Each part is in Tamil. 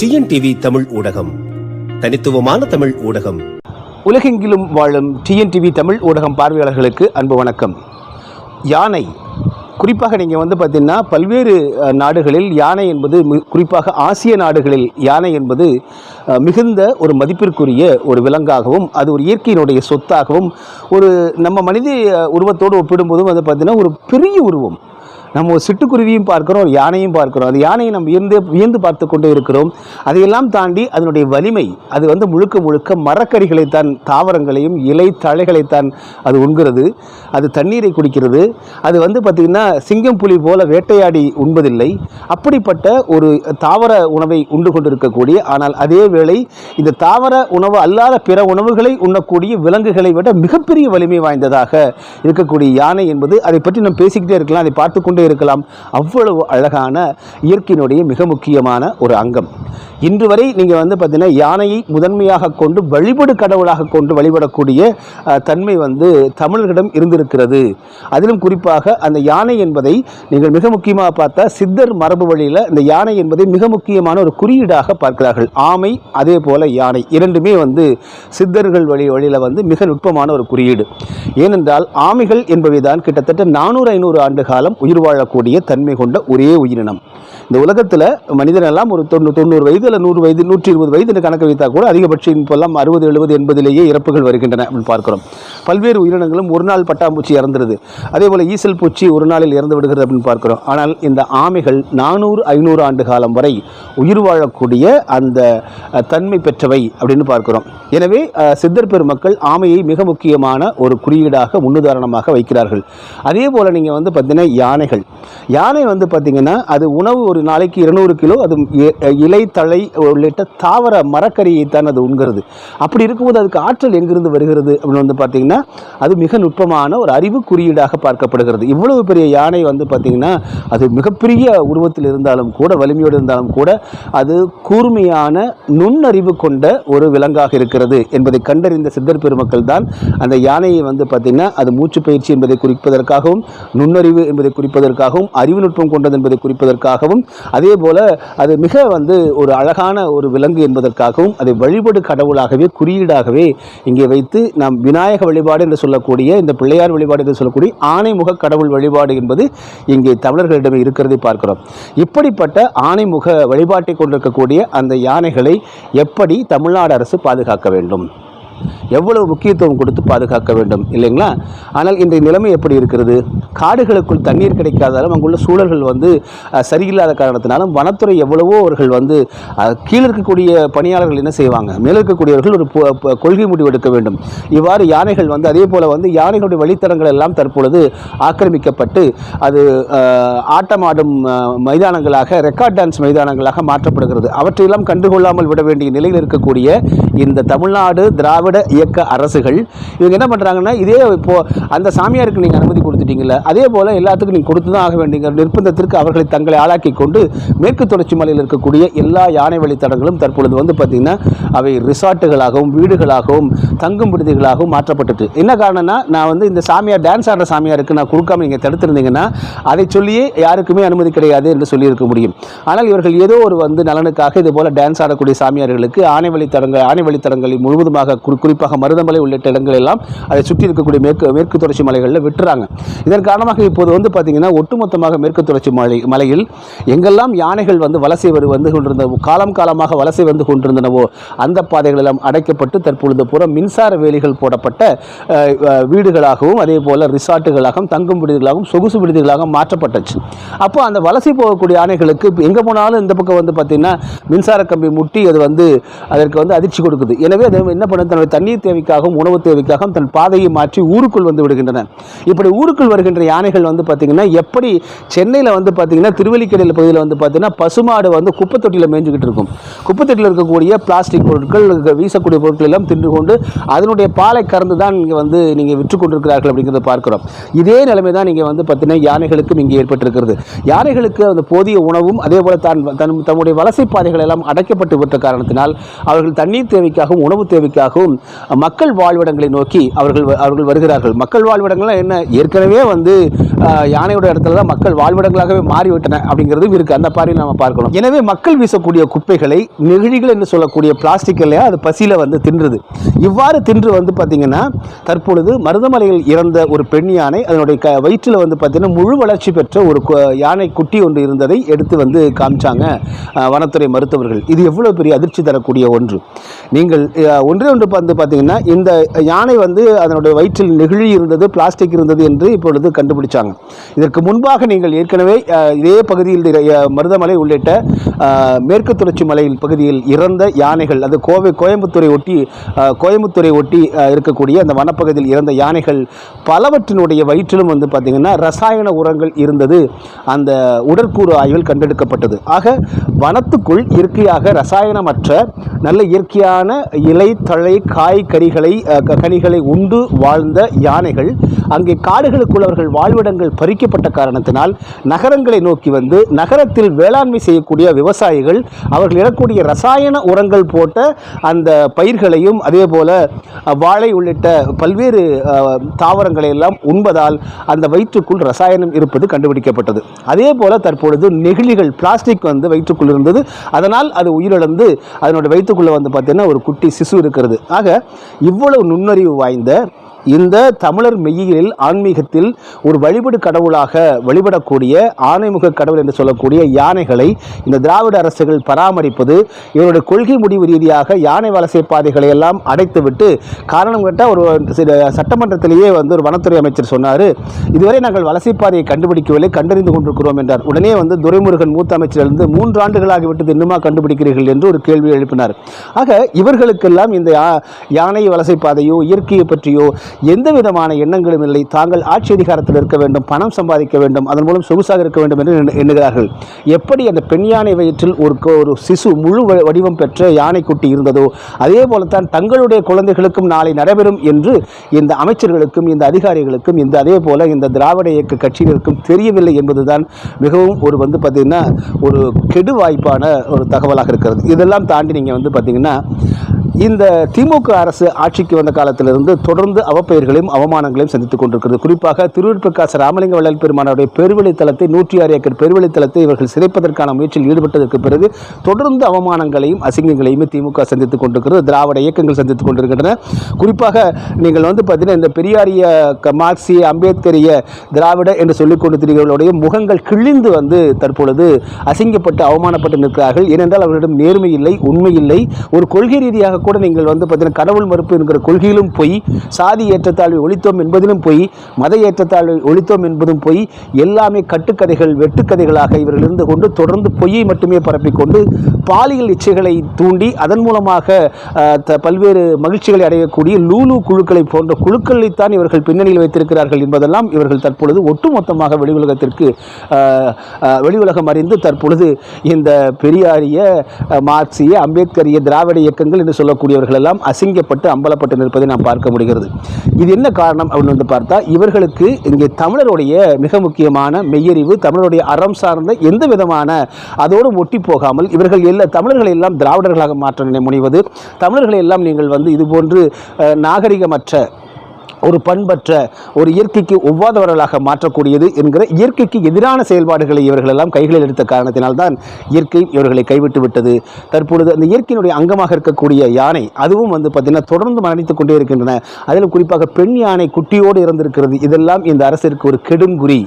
டிஎன்டிவி தமிழ் ஊடகம். தனித்துவமான தமிழ் ஊடகம். உலகெங்கிலும் வாழும் டிஎன்டிவி தமிழ் ஊடகம் பார்வையாளர்களுக்கு அன்பு வணக்கம். யானை குறிப்பாக நீங்கள் வந்து பார்த்தீங்கன்னா பல்வேறு நாடுகளில் யானை என்பது குறிப்பாக ஆசிய நாடுகளில் யானை என்பது மிகுந்த ஒரு மதிப்பிற்குரிய ஒரு விலங்காகவும் அது ஒரு இயற்கையினுடைய சொத்தாகவும் ஒரு நம்ம மனித உருவத்தோடு ஒப்பிடும்போதும் வந்து பார்த்தீங்கன்னா ஒரு பெரிய உருவம். நம்ம ஒரு சிட்டுக்குருவியும் பார்க்கிறோம் ஒரு யானையும் பார்க்கிறோம். அந்த யானையை நம்ம வியந்து வியந்து பார்த்து கொண்டே இருக்கிறோம். அதையெல்லாம் தாண்டி அதனுடைய வலிமை அது வந்து முழுக்க முழுக்க மரக்கறிகளைத்தான் தாவரங்களையும் இலை தழைகளைத்தான் அது உண்கிறது. அது தண்ணீரை குடிக்கிறது. அது வந்து பார்த்திங்கன்னா சிங்கம் புலி போல வேட்டையாடி உண்பதில்லை. அப்படிப்பட்ட ஒரு தாவர உணவை உண்டு கொண்டிருக்கக்கூடிய ஆனால் அதே வேளை இந்த தாவர உணவு அல்லாத பிற உணவுகளை உண்ணக்கூடிய விலங்குகளை விட மிகப்பெரிய வலிமை வாய்ந்ததாக இருக்கக்கூடிய யானை என்பது அதை பற்றி நம்ம பேசிக்கிட்டே இருக்கலாம் அதை பார்த்து கொண்டே இருக்கலாம். அவ்வளவு அழகான இயற்கையினுடைய மிக முக்கியமான ஒரு அங்கம். இன்று வரை நீங்கள் வந்து பார்த்தீங்கன்னா யானையை முதன்மையாக கொண்டு வழிபடு கடவுளாக கொண்டு வழிபடக்கூடிய தன்மை வந்து தமிழர்களிடம் இருந்திருக்கிறது. அதிலும் குறிப்பாக அந்த யானை என்பதை நீங்கள் மிக முக்கியமாக பார்த்தா சித்தர் மரபு வழியில் இந்த யானை என்பதை மிக முக்கியமான ஒரு குறியீடாக பார்க்கிறார்கள். ஆமை அதே போல யானை. இரண்டுமே வந்து சித்தர்கள் வழி வழியில் வந்து மிக நுட்பமான ஒரு குறியீடு. ஏனென்றால் ஆமைகள் என்பவை தான் கிட்டத்தட்ட நானூறு ஐநூறு ஆண்டு காலம் உயிர் வாழக்கூடிய தன்மை கொண்ட ஒரே உயிரினம். இந்த உலகத்தில் மனிதனெல்லாம் ஒரு தொண்ணூ தொண்ணூறு வயது இல்லை நூறு வயது நூற்றி இருபது வயதுன்னு கணக்கு வைத்தால் கூட அதிகபட்சம் இப்போல்லாம் அறுபது எழுபது எண்பதிலேயே இறப்புகள் வருகின்றன அப்படின்னு பார்க்கிறோம். பல்வேறு உயிரினங்களும் ஒரு நாள் பட்டாம்பூச்சி இறந்துருது. அதே போல் ஈசல் பூச்சி ஒரு நாளில் இறந்து விடுகிறது அப்படின்னு பார்க்கிறோம். ஆனால் இந்த ஆமைகள் நானூறு ஐநூறு ஆண்டு காலம் வரை உயிர் வாழக்கூடிய அந்த தன்மை பெற்றவை அப்படின்னு பார்க்கிறோம். எனவே சித்தர் பெருமக்கள் ஆமையை மிக முக்கியமான ஒரு குறியீடாக முன்னுதாரணமாக வைக்கிறார்கள். அதே போல் நீங்கள் வந்து பார்த்தீங்கன்னா யானைகள் யானை வந்து பார்த்திங்கன்னா அது உணவு ஒரு நாளைக்கு இருநூறு கிலோ அது இலை தழை உள்ளிட்ட தாவர மரக்கறியை தான் அது உண்கிறது. அப்படி இருக்கும்போது அதுக்கு ஆற்றல் எங்கிருந்து வருகிறது அப்படின்னு வந்து பார்த்திங்கன்னா அது மிக நுட்பமான ஒரு அறிவு குறியீடாக பார்க்கப்படுகிறது. இவ்வளவு பெரிய யானை வந்து பார்த்திங்கன்னா அது மிகப்பெரிய உருவத்தில் இருந்தாலும் கூட வலிமையோடு இருந்தாலும் கூட அது கூர்மையான நுண்ணறிவு கொண்ட ஒரு விலங்காக இருக்கிறது என்பதை கண்டறிந்த சித்தர் பெருமக்கள் தான் அந்த யானையை வந்து பார்த்திங்கன்னா அது மூச்சு பயிற்சி என்பதை குறிப்பதற்காகவும் நுண்ணறிவு என்பதை குறிப்பதற்கு குறிப்பதற்காகவும் அறிவு நுட்பம் கொண்டது என்பதை குறிப்பதற்காகவும் அதே போல அது மிக வந்து ஒரு அழகான ஒரு விலங்கு என்பதற்காகவும் அதை வழிபடு கடவுளாகவே குறியீடாகவே இங்கே வைத்து நாம் விநாயக வழிபாடு என்று சொல்லக்கூடிய இந்த பிள்ளையார் வழிபாடு என்று சொல்லக்கூடிய ஆணைமுக கடவுள் வழிபாடு என்பது இங்கே தமிழர்களிடமே இருக்கிறதை பார்க்கிறோம். இப்படிப்பட்ட ஆணைமுக வழிபாட்டை கொண்டிருக்கக்கூடிய அந்த யானைகளை எப்படி தமிழ்நாடு அரசு பாதுகாக்க வேண்டும்? எவ்வளவு முக்கியத்துவம் கொடுத்து பாதுகாக்க வேண்டும் இல்லைங்களா? ஆனால் இன்றைய நிலைமை எப்படி இருக்கிறது? காடுகளுக்குள் தண்ணீர் கிடைக்காதாலும் அங்குள்ள சூழல்கள் வந்து சரியில்லாத காரணத்தினாலும் வனத்துறை எவ்வளவோ அவர்கள் வந்து கீழே இருக்கக்கூடிய பணியாளர்கள் என்ன செய்வாங்க? மேலே இருக்கக்கூடியவர்கள் ஒரு கொள்கை முடிவு எடுக்க வேண்டும். இவ்வாறு யானைகள் வந்து அதே போல் வந்து யானைகளுடைய வழித்தடங்கள் எல்லாம் தற்பொழுது ஆக்கிரமிக்கப்பட்டு அது ஆட்டமாடும் மைதானங்களாக ரெக்கார்ட் டான்ஸ் மைதானங்களாக மாற்றப்படுகிறது. அவற்றையெல்லாம் கண்டுகொள்ளாமல் விட வேண்டிய நிலையில் இருக்கக்கூடிய இந்த தமிழ்நாடு திராவிட இயக்க அரசுகள் இவங்க என்ன பண்ணுறாங்கன்னா இதே இப்போ அந்த சாமியாருக்கு நீங்கள் அனுமதி கொடுத்துட்டீங்கல்ல அதே போல் எல்லாத்துக்கும் நீங்கள் கொடுத்து தான் ஆக வேண்டிய நிர்பந்தத்திற்கு அவர்களை தங்களை ஆளாக்கி கொண்டு மேற்கு தொடர்ச்சி மலையில் இருக்கக்கூடிய எல்லா யானை வழித்தடங்களும் தற்பொழுது வந்து பார்த்திங்கன்னா அவை ரிசார்ட்டுகளாகவும் வீடுகளாகவும் தங்கும் விடுதிகளாகவும் மாற்றப்பட்டுட்டு. என்ன காரணம்னா நான் வந்து இந்த சாமியார் டான்ஸ் ஆடுற சாமியாருக்கு நான் கொடுக்காம நீங்கள் தடுத்திருந்தீங்கன்னா அதை சொல்லியே யாருக்குமே அனுமதி கிடையாது என்று சொல்லியிருக்க முடியும். ஆனால் இவர்கள் ஏதோ ஒரு வந்து நலனுக்காக இது போல டான்ஸ் ஆடக்கூடிய சாமியார்களுக்கு ஆணை வழித்தடங்கள் ஆணை வழித்தடங்களை முழுவதுமாக குறி- குறிப்பாக மருதமலை உள்ளிட்ட இடங்கள் எல்லாம் அதை சுற்றி இருக்கக்கூடிய மேற்கு மேற்கு தொடர்ச்சி மலைகளில் விட்டுறாங்க. இதன் காரணமாக இப்போது வந்து பார்த்தீங்கன்னா ஒட்டுமொத்தமாக மேற்கு தொடர்ச்சி மலை மலையில் எங்கெல்லாம் யானைகள் வந்து வலசை வரு வந்து கொண்டிருந்த காலம் காலமாக வலசை வந்து கொண்டிருந்தனவோ அந்த பாதைகள் எல்லாம் அடைக்கப்பட்டு தற்பொழுது புறம் மின்சார வேலிகள் போடப்பட்ட வீடுகளாகவும் அதே போல ரிசார்ட்டுகளாகவும் தங்கும் விடுதிகளாகவும் சொகுசு விடுதிகளாகவும் மாற்றப்பட்டுச்சு. அப்போ அந்த வலசை போகக்கூடிய யானைகளுக்கு எங்கே போனாலும் இந்த பக்கம் வந்து பார்த்தீங்கன்னா மின்சார கம்பி முட்டி அது வந்து அதற்கு வந்து அதிர்ச்சி கொடுக்குது. எனவே அது என்ன பண்ண தன்னுடைய தண்ணீர் தேவைக்காகவும் உணவு தேவைக்காகவும் தன் பாதையை மாற்றி ஊருக்குள் வந்து விடுகின்றன இப்படி ஊருக்குள் வருகின்ற யானைகள் வந்து பார்த்தீங்கன்னா எப்படி சென்னையில் வந்து பார்த்தீங்கன்னா திருவல்லிக்கடையில் பகுதியில் வந்து பார்த்தீங்கன்னா பசுமாடு வந்து குப்பை தொட்டியில் மேய்ஞ்சிக்கிட்டு இருக்கும். குப்பை தொட்டியில் இருக்கக்கூடிய பிளாஸ்டிக் பொருட்கள் வீசக்கூடிய பொருட்கள் எல்லாம் தின்று கொண்டு அதனுடைய பாலை கறந்து தான் இங்கே வந்து நீங்கள் விற்று கொண்டிருக்கிறார்கள் அப்படிங்கிறத பார்க்கிறோம். இதே நிலைமை தான் நீங்கள் வந்து பார்த்தீங்கன்னா யானைகளுக்கும் இங்கே ஏற்பட்டிருக்கிறது. யானைகளுக்கு அந்த போதிய உணவும் அதே போல் தான் தன் தம்முடைய வலசை பாதைகள் எல்லாம் அடைக்கப்பட்டு விட்ட காரணத்தினால் அவர்கள் தண்ணீர் தேவைக்காகவும் உணவு தேவைக்காகவும் மக்கள் வாழ்விடங்களை நோக்கி அவர்கள் அவர்கள் வருகிறார்கள். மக்கள் வாழ்விடங்கள்லாம் என்ன? ஏற்கனவே வந்து யானையோட இடத்துல தான் மக்கள் வாழ்விடங்களாகவே மாறிவிட்டன அப்படிங்கிறதும் இருக்குது அந்த பார்வையில் நம்ம பார்க்கணும். எனவே மக்கள் வீசக்கூடிய குப்பைகளை நெகிழிகள் என்று சொல்லக்கூடிய பிளாஸ்டிக் இல்லையா? அது பசியில் வந்து தின்றுது. இவ்வாறு தின்று வந்து பார்த்தீங்கன்னா தற்பொழுது மருதமலையில் இறந்த ஒரு பெண் யானை அதனுடைய க வயிற்றில் வந்து பார்த்தீங்கன்னா முழு வளர்ச்சி பெற்ற ஒரு கு- யானை குட்டி ஒன்று இருந்ததை எடுத்து வந்து காமிச்சாங்க வனத்துறை மருத்துவர்கள். இது எவ்வளோ பெரிய அதிர்ச்சி தரக்கூடிய ஒன்று. நீங்கள் ஒன்றே ஒன்று வந்து பார்த்தீங்கன்னா இந்த யானை வந்து அதனுடைய வயிற்றில் நெகிழி இருந்தது பிளாஸ்டிக் இருந்தது என்று இப்பொழுது கண்டுபிடிச்சாங்க. இதற்கு முன்பாக நீங்கள் ஏற்கனவே இதே பகுதியில் மருதமலை உள்ளிட்ட மேற்கு தொடர்ச்சி மலையில் பகுதியில் இறந்த யானைகள் அது கோவை கோயம்புத்தூரை ஒட்டி கோயம்புத்தூரை ஒட்டி இருக்கக்கூடிய அந்த வனப்பகுதியில் இறந்த யானைகள் பலவற்றினுடைய வயிற்றிலும் வந்து பார்த்திங்கன்னா ரசாயன உரங்கள் இருந்தது. அந்த உடற்கூறு ஆய்வில் கண்டெடுக்கப்பட்டது. ஆக வனத்துக்குள் இயற்கையாக ரசாயனமற்ற நல்ல இயற்கையான இலை தழை காய் கறிகளை கனிகளை உண்டு வாழ்ந்த யானைகள். அங்கே காடுகளுக்குள்ளவர்கள் வாழ்விடங்கள் பறிக்கப்பட்ட காரணத்தினால் நகரங்களை நோக்கி வந்து நகரத்தில் வேளாண்மை செய்யக்கூடிய விவசாயிகள் அவர்கள் இடக்கூடிய ரசாயன உரங்கள் போட்ட அந்த பயிர்களையும் அதே போல வாழை உள்ளிட்ட பல்வேறு தாவரங்களை எல்லாம் உண்பதால் அந்த வயிற்றுக்குள் ரசாயனம் இருப்பது கண்டுபிடிக்கப்பட்டது. அதே போல தற்பொழுது நெகிழிகள் பிளாஸ்டிக் வந்து வயிற்றுக்குள் இருந்தது. அதனால் அது உயிரிழந்து அதனுடைய வயிற்றுக்குள்ளே வந்து பார்த்திங்கன்னா ஒரு குட்டி சிசு இருக்கிறது. ஆக இவ்வளவு நுண்ணறிவு வாய்ந்த இந்த தமிழர் மெய்யியலில் ஆன்மீகத்தில் ஒரு வழிபடு கடவுளாக வழிபடக்கூடிய ஆணைமுக கடவுள் என்று சொல்லக்கூடிய யானைகளை இந்த திராவிட அரசுகள் பராமரிப்பது இவருடைய கொள்கை முடிவு ரீதியாக யானை வலசை பாதைகளை எல்லாம் அடைத்துவிட்டு காரணம் கேட்டால் ஒரு சில சட்டமன்றத்திலேயே வந்து ஒரு வனத்துறை அமைச்சர் சொன்னார் இதுவரை நாங்கள் வலசை பாதையை கண்டுபிடிக்கவில்லை கண்டறிந்து கொண்டிருக்கிறோம் என்றார். உடனே வந்து துரைமுருகன் மூத்த அமைச்சரிலிருந்து மூன்று மூன்று ஆண்டுகளாகிவிட்டது இன்னுமா கண்டுபிடிக்கிறீர்கள் என்று ஒரு கேள்வி எழுப்பினார். ஆக இவர்களுக்கெல்லாம் இந்த யா- யானை வலசை பாதையோ இயற்கையை பற்றியோ எந்த விதமான எண்ணங்களும் இல்லை. தாங்கள் ஆட்சி அதிகாரத்தில் இருக்க வேண்டும் பணம் சம்பாதிக்க வேண்டும் அதன் மூலம் சொகுசாக இருக்க வேண்டும் என்று எண்ணுகிறார்கள். எப்படி அந்த பெண் யானை வயிற்றில் ஒரு ஒரு சிசு முழு வ- வடிவம் பெற்ற யானைக்குட்டி இருந்ததோ அதே போலத்தான் தங்களுடைய குழந்தைகளுக்கும் நாளை நடைபெறும் என்று இந்த அமைச்சர்களுக்கும் இந்த அதிகாரிகளுக்கும் இந்த அதே போல இந்த திராவிட இயக்க கட்சியினருக்கும் தெரியவில்லை என்பதுதான் மிகவும் ஒரு வந்து பார்த்திங்கன்னா ஒரு கெடு வாய்ப்பான ஒரு தகவலாக இருக்கிறது. இதெல்லாம் தாண்டி நீங்கள் வந்து பார்த்தீங்கன்னா இந்த திமுக அரசு ஆட்சிக்கு வந்த காலத்திலிருந்து தொடர்ந்து அவப்பெயர்களையும் அவமானங்களையும் சந்தித்துக் கொண்டிருக்கிறது. குறிப்பாக திருவூர் பிரகாஷ் ராமலிங்க வள்ளல் பெருமானுடைய பெருவழித்தலத்தை நூற்றி ஆறு ஏக்கர் பெருவெளித்தலத்தை இவர்கள் சிதைப்பதற்கான முயற்சியில் ஈடுபட்டதற்கு பிறகு தொடர்ந்து அவமானங்களையும் அசிங்கங்களையும் திமுக சந்தித்துக் கொண்டிருக்கிறது. திராவிட இயக்கங்கள் சந்தித்துக் கொண்டிருக்கின்றன. குறிப்பாக நீங்கள் வந்து பார்த்தீங்கன்னா இந்த பெரியாரிய க- மார்க்சிய அம்பேத்கரிய திராவிட என்று சொல்லிக் கொண்டு திரிகிறவர்களுடைய முகங்கள் கிழிந்து வந்து தற்பொழுது அசிங்கப்பட்டு அவமானப்பட்டு நிற்கிறார்கள். ஏனென்றால் அவர்களிடம் நேர்மை இல்லை உண்மை இல்லை. ஒரு கொள்கை ரீதியாக கூட நீங்கள் வந்து பார்த்தீங்கன்னா கடவுள் மறுப்பு என்கிற கொள்கையிலும் பொய் சாதி ஏற்றத்தாழ்வை ஒழித்தோம் என்பதிலும் பொய் மத ஏற்றத்தாழ்வை ஒழித்தோம் என்பதும் பொய் எல்லாமே கட்டுக்கதைகள் வெட்டுக்கதைகளாக இவர்கள் இருந்து கொண்டு தொடர்ந்து பொய்யை மட்டுமே பரப்பிக்கொண்டு பாலியல் இச்சைகளை தூண்டி அதன் மூலமாக பல்வேறு மகிழ்ச்சிகளை அடையக்கூடிய லூலு குழுக்களை போன்ற குழுக்களைத்தான் இவர்கள் பின்னணியில் வைத்திருக்கிறார்கள் என்பதெல்லாம் இவர்கள் தற்பொழுது ஒட்டுமொத்தமாக வெளி உலகத்திற்கு வெளி உலகம் அறிந்து தற்பொழுது இந்த பெரியாரிய மார்க்சிய அம்பேத்கரிய திராவிட இயக்கங்கள் என்று சொல்ல சொல்லக்கூடியவர்கள் எல்லாம் அசிங்கப்பட்டு அம்பலப்பட்டு நிற்பதை நாம் பார்க்க முடிகிறது. இது என்ன காரணம் அப்படின்னு வந்து பார்த்தா இவர்களுக்கு இங்கே தமிழருடைய மிக முக்கியமான மெய்யறிவு தமிழருடைய அறம் சார்ந்த எந்த விதமான அதோடு ஒட்டி போகாமல் இவர்கள் எல்லா தமிழர்களை எல்லாம் திராவிடர்களாக மாற்ற முனைவது தமிழர்களை எல்லாம் நீங்கள் வந்து இதுபோன்று நாகரிகமற்ற ஒரு பண்பற்ற ஒரு இயற்கைக்கு ஒவ்வாதவர்களாக மாற்றக்கூடியது என்கிற இயற்கைக்கு எதிரான செயல்பாடுகளை இவர்கள் எல்லாம் கைகளில் எடுத்த காரணத்தினால்தான் இயற்கை இவர்களை கைவிட்டு விட்டது. தற்பொழுது அந்த இயற்கையினுடைய அங்கமாக இருக்கக்கூடிய யானை அதுவும் வந்து பார்த்திங்கன்னா தொடர்ந்து மரணித்துக் கொண்டே இருக்கின்றன. அதில் குறிப்பாக பெண் யானை குட்டியோடு இறந்திருக்கிறது. இதெல்லாம் இந்த அரசிற்கு ஒரு கெடுங்குறி.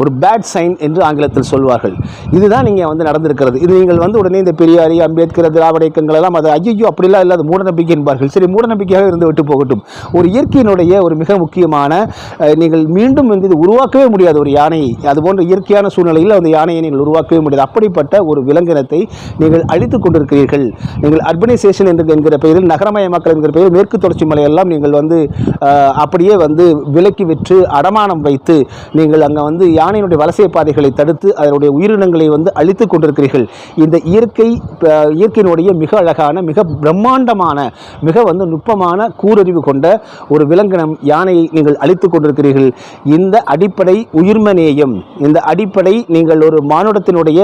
ஒரு பேட் சைன் என்று ஆங்கிலத்தில் சொல்வார்கள். இதுதான் நீங்கள் வந்து நடந்திருக்கிறது. இது நீங்கள் வந்து உடனே இந்த பெரியாரி அம்பேத்கர் திராவிட இயக்கங்கள் எல்லாம் அது ஐயோ அப்படிலாம் இல்லாத மூடநம்பிக்கை என்பார்கள். சரி மூடநம்பிக்கையாக இருந்து விட்டு போகட்டும். ஒரு இயற்கையினுடைய ஒரு மிக முக்கியமான நீங்கள் மீண்டும் வந்து இது உருவாக்கவே முடியாது ஒரு யானையை. அதுபோன்ற இயற்கையான சூழ்நிலையில் அந்த யானையை நீங்கள் உருவாக்கவே முடியாது. அப்படிப்பட்ட ஒரு விலங்கினத்தை நீங்கள் அழித்துக் கொண்டிருக்கிறீர்கள். நீங்கள் அர்பனைசேஷன் என்று என்கிற பெயரில் நகரமயமாக்கல் என்கிற பெயரில் மேற்கு தொடர்ச்சி மலையெல்லாம் நீங்கள் வந்து அப்படியே வந்து விலக்கி விற்று அடமானம் வைத்து நீங்கள் அங்கே வந்து யானையினுடைய வலசை பாதைகளை தடுத்து அதனுடைய உயிரினங்களை வந்து அழித்து கொண்டிருக்கிறீர்கள். இந்த இயற்கை இயற்கையினுடைய மிக அழகான மிக பிரம்மாண்டமான மிக வந்து நுட்பமான கூரறிவு கொண்ட ஒரு விலங்கினம் யானையை நீங்கள் அழித்து கொண்டிருக்கிறீர்கள். இந்த அடிப்படை உயிர்மநேயம் இந்த அடிப்படை நீங்கள் ஒரு மானுடத்தினுடைய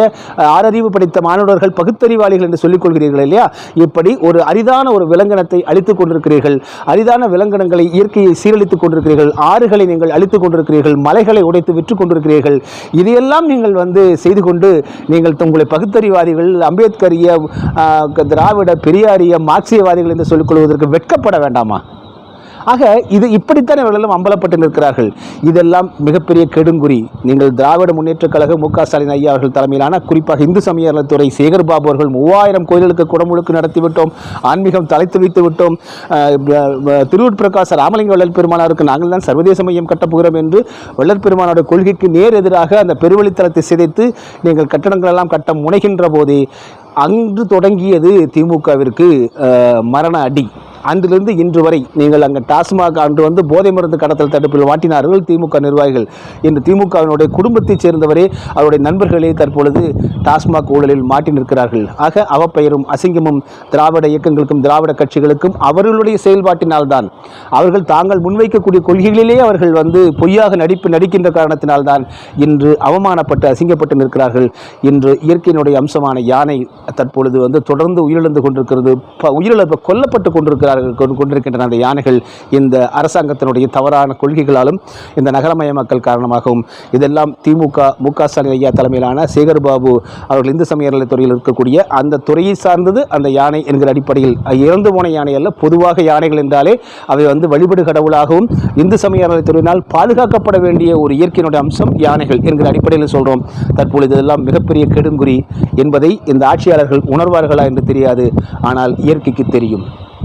ஆறறிவு படித்த மானுடர்கள் பகுத்தறிவாளிகள் என்று சொல்லிக் கொள்கிறீர்கள் இல்லையா? இப்படி ஒரு அரிதான ஒரு விலங்கினத்தை அழித்துக் கொண்டிருக்கிறீர்கள். அரிதான விலங்கினங்களை இயற்கையை சீரழித்துக் கொண்டிருக்கிறீர்கள். ஆறுகளை நீங்கள் அழித்துக் கொண்டிருக்கிறீர்கள். மலைகளை உடைத்து விற்று கொண்டிருக்கிறீர்கள். இதையெல்லாம் நீங்கள் வந்து செய்து கொண்டு நீங்கள் உங்களை பகுத்தறிவாதிகள் அம்பேத்கரிய ஆஹ், திராவிட பெரியாரிய மார்க்சியவாதிகள் என்று சொல்லிக் கொள்வதற்கு வெட்கப்பட வேண்டாமா? ஆக இது இப்படித்தான் இவர்களும் அம்பலப்பட்டு நிற்கிறார்கள். இதெல்லாம் மிகப்பெரிய கெடுங்குறி. நீங்கள் திராவிட முன்னேற்றக் கழக மு க ஸ்டாலின் ஐயா அவர்கள் தலைமையிலான குறிப்பாக இந்து சமய அறநிலைத்துறை சேகர் பாபு அவர்கள் மூவாயிரம் கோயில்களுக்கு குடமுழுக்கு நடத்திவிட்டோம் ஆன்மீகம் தலைத்து வைத்து விட்டோம். திருவூர் பிரகாச ராமலிங்க வள்ளல் பெருமானாருக்கு நாங்கள் தான் சர்வதேச மையம் கட்டப்போகிறோம் என்று வள்ளல் பெருமானோட கொள்கைக்கு நேர் எதிராக அந்த பெருவழித்தளத்தை சிதைத்து நீங்கள் கட்டடங்களெல்லாம் கட்ட முனைகின்ற போதே அன்று தொடங்கியது திமுகவிற்கு மரண அடி. அன்றிலிருந்து இன்று வரை நீங்கள் அங்கே டாஸ்மாக் அன்று வந்து போதை மருந்து கடத்தல் தடுப்பில் மாட்டினார்கள் திமுக நிர்வாகிகள் இன்று திமுகவினுடைய குடும்பத்தைச் சேர்ந்தவரே அவருடைய நண்பர்களே தற்பொழுது டாஸ்மாக் ஊழலில் மாட்டி நிற்கிறார்கள். ஆக அவப்பெயரும் அசிங்கமும் திராவிட இயக்கங்களுக்கும் திராவிட கட்சிகளுக்கும் அவர்களுடைய செயல்பாட்டினால்தான் அவர்கள் தாங்கள் முன்வைக்கக்கூடிய கொள்கைகளிலே அவர்கள் வந்து பொய்யாக நடிப்பு நடிக்கின்ற காரணத்தினால்தான் இன்று அவமானப்பட்டு அசிங்கப்பட்டு நிற்கிறார்கள். இன்று இயற்கையினுடைய அம்சமான யானை தற்பொழுது வந்து தொடர்ந்து உயிரிழந்து கொண்டிருக்கிறது உயிரிழப்பு கொல்லப்பட்டு கொண்டிருக்கிறார்கள் கொண்டு- கொண்டிருக்கின்றன. அந்த யானைகள் இந்த அரசாங்கத்தினுடைய தவறான கொள்கைகளாலும் இந்த நகரமயமாக்கல் காரணமாகவும் இதெல்லாம் திமுக மு க ஸ்டாலின் ஐயா தலைமையிலான சேகர் பாபு அவர்கள் இந்து சமய அறநிலைத்துறையில் இருக்கக்கூடிய அந்த துறையை சார்ந்தது அந்த யானை என்கிற அடிப்படையில். இறந்து போன யானை அல்ல பொதுவாக யானைகள் என்றாலே அவை வந்து வழிபடு கடவுளாகவும் இந்து சமய அறநிலைத்துறையினால் பாதுகாக்கப்பட வேண்டிய ஒரு இயற்கையினுடைய அம்சம் யானைகள் என்கிற அடிப்படையில் சொல்கிறோம் தற்பொழுது இதெல்லாம் மிகப்பெரிய கெடுங்குறி என்பதை இந்த ஆட்சியாளர்கள் உணர்வார்களா என்று தெரியாது. ஆனால் இயற்கைக்கு தெரியும்.